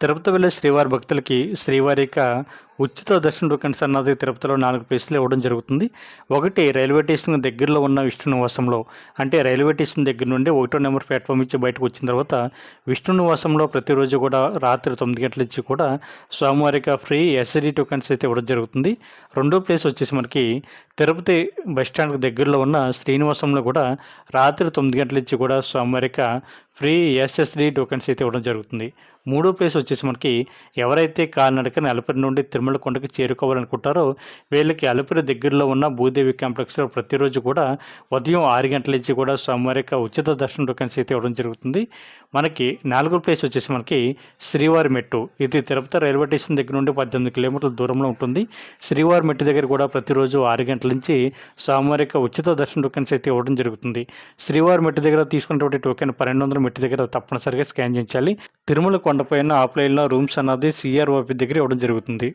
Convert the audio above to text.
తిరుపతి వెళ్ళే శ్రీవారి భక్తులకి శ్రీవారి యొక్క ఉచిత దర్శన టోకెన్స్ అన్నది తిరుపతిలో నాలుగు ప్లేసులు ఇవ్వడం జరుగుతుంది. ఒకటి రైల్వే స్టేషన్ దగ్గరలో ఉన్న విష్ణు నివాసంలో అంటే రైల్వే స్టేషన్ దగ్గర నుండి ఒకటో నెంబర్ ప్లాట్ఫామ్ ఇచ్చి బయటకు వచ్చిన తర్వాత విష్ణు నివాసంలో ప్రతిరోజు కూడా రాత్రి తొమ్మిది గంటల నుంచి కూడా స్వామివారిక ఫ్రీ ఎస్ఐడి టోకెన్స్ అయితే ఇవ్వడం జరుగుతుంది. రెండో ప్లేస్ వచ్చేసి మనకి తిరుపతి బస్ దగ్గరలో ఉన్న శ్రీనివాసంలో కూడా రాత్రి తొమ్మిది గంటల నుంచి కూడా స్వామివారిక ఫ్రీ ఎస్ఎస్డి టోకెన్స్ అయితే ఇవ్వడం జరుగుతుంది. మూడో ప్లేస్ వచ్చేసి మనకి ఎవరైతే కాలినడక నలపరి నుండి తిరుమల కొండకి చేరుకోవాలనుకుంటారో వీళ్ళకి అలుపురి దగ్గరలో ఉన్న భూదేవి కాంప్లెక్స్లో ప్రతిరోజు కూడా ఉదయం ఆరు గంటల నుంచి కూడా స్వామివారిక ఉచిత దర్శనం టోకెన్స్ అయితే ఇవ్వడం జరుగుతుంది. మనకి నాలుగో ప్లేస్ వచ్చేసి మనకి శ్రీవారి మెట్టు. ఇది తిరుపతి రైల్వే స్టేషన్ దగ్గర నుండి పద్దెనిమిది కిలోమీటర్ల దూరంలో ఉంటుంది. శ్రీవారి మెట్టు దగ్గర కూడా ప్రతిరోజు ఆరు గంటల నుంచి స్వామివారిక ఉచిత దర్శనం టోకెన్స్ అయితే ఇవ్వడం జరుగుతుంది. శ్రీవారి మెట్టు దగ్గర తీసుకున్నటువంటి టోకెన్ పన్నెండు వందల మెట్టు దగ్గర తప్పనిసరిగా స్కాన్ చేయించాలి. తిరుమల కొండపైన ఆఫ్లైన్లో రూమ్స్ అన్నది సిఆర్ఓపి దగ్గర ఇవ్వడం జరుగుతుంది.